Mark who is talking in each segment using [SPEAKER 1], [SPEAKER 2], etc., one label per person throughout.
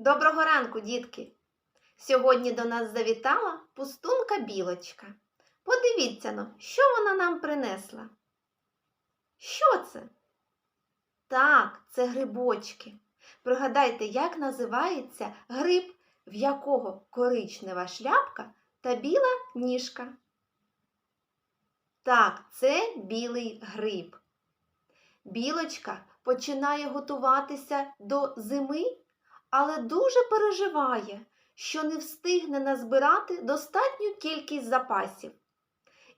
[SPEAKER 1] Доброго ранку, дітки! Сьогодні до нас завітала пустунка білочка. Подивіться но, що вона нам принесла. Що це? Так, це грибочки. Пригадайте, як називається гриб, в якого коричнева шляпка та біла ніжка. Так, це білий гриб. Білочка починає готуватися до зими, але дуже переживає, що не встигне назбирати достатню кількість запасів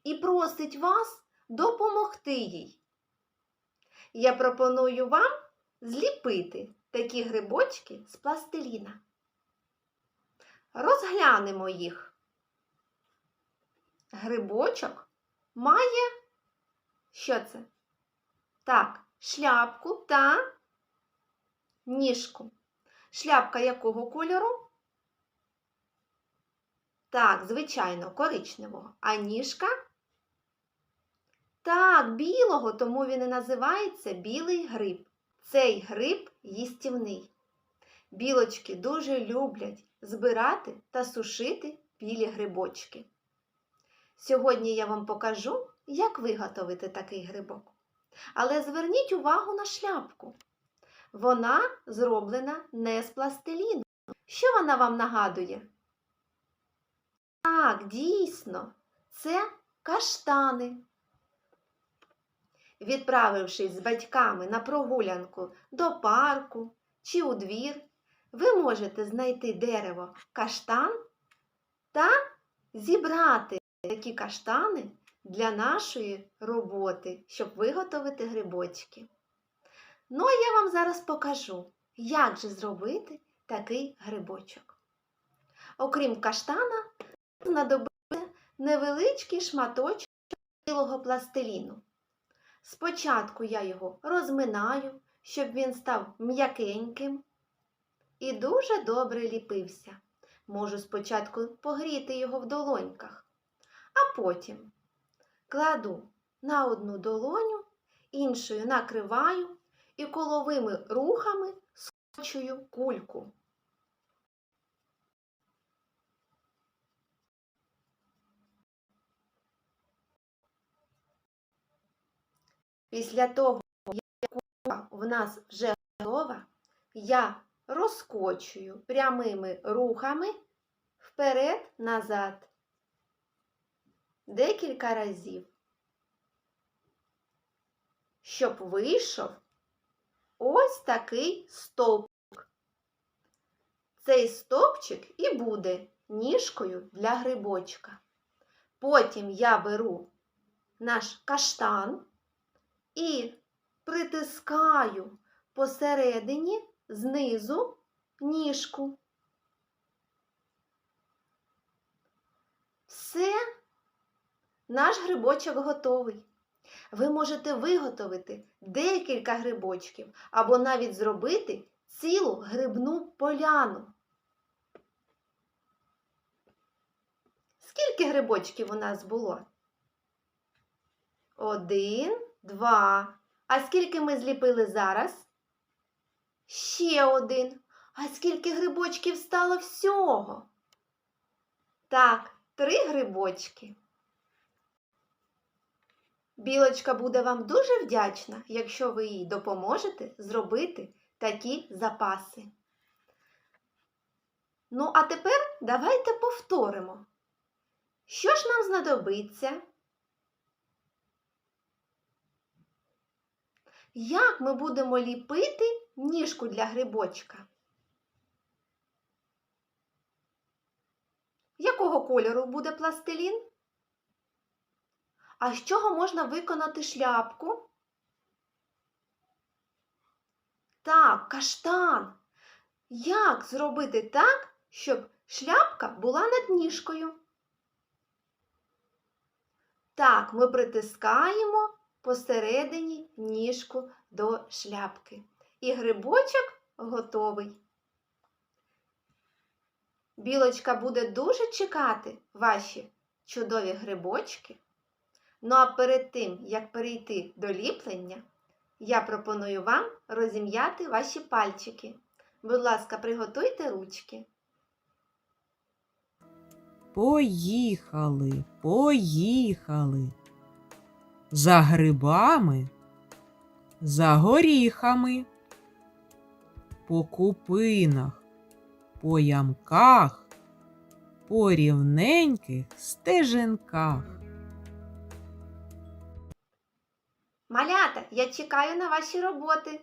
[SPEAKER 1] і просить вас допомогти їй. Я пропоную вам зліпити такі грибочки з пластиліна. Розглянемо їх. Грибочок має що це? Так, шляпку та ніжку. Шляпка якого кольору? Так, звичайно, коричневого. А ніжка? Так, білого, тому він і називається білий гриб. Цей гриб їстівний. Білочки дуже люблять збирати та сушити білі грибочки. Сьогодні я вам покажу, як виготовити такий грибок. Але зверніть увагу на шляпку. Вона зроблена не з пластиліну. Що вона вам нагадує? Так, дійсно, це каштани. Відправившись з батьками на прогулянку до парку чи у двір, ви можете знайти дерево каштан та зібрати такі каштани для нашої роботи, щоб виготовити грибочки. Ну, а я вам зараз покажу, як же зробити такий грибочок. Окрім каштана, знадобиться невеличкий шматочок білого пластиліну. Спочатку я його розминаю, щоб він став м'якеньким і дуже добре ліпився. Можу спочатку погріти його в долоньках, а потім кладу на одну долоню, іншою накриваю і коловими рухами скочую кульку. Після того, як кулька в нас вже готова, я розкочую прямими рухами вперед-назад декілька разів, щоб вийшов ось такий стовпчик. Цей стовпчик і буде ніжкою для грибочка. Потім я беру наш каштан і притискаю посередині знизу ніжку. Все, наш грибочок готовий. Ви можете виготовити декілька грибочків або навіть зробити цілу грибну поляну. Скільки грибочків у нас було? Один, два. А скільки ми зліпили зараз? Ще один. А скільки грибочків стало всього? Так, три грибочки. Білочка буде вам дуже вдячна, якщо ви їй допоможете зробити такі запаси. Ну, а тепер давайте повторимо. Що ж нам знадобиться? Як ми будемо ліпити ніжку для грибочка? Якого кольору буде пластилін? А з чого можна виконати шляпку? Так, каштан. Як зробити так, щоб шляпка була над ніжкою? Так, ми притискаємо посередині ніжку до шляпки. І грибочок готовий. Білочка буде дуже чекати ваші чудові грибочки. Ну а перед тим, як перейти до ліплення, я пропоную вам розім'яти ваші пальчики. Будь ласка, приготуйте ручки.
[SPEAKER 2] Поїхали, поїхали. За грибами, за горіхами, по купинах, по ямках, по рівненьких стежинках.
[SPEAKER 1] Малята, я чекаю на ваші роботи.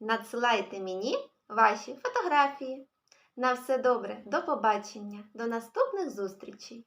[SPEAKER 1] Надсилайте мені ваші фотографії. На все добре, до побачення, до наступних зустрічей!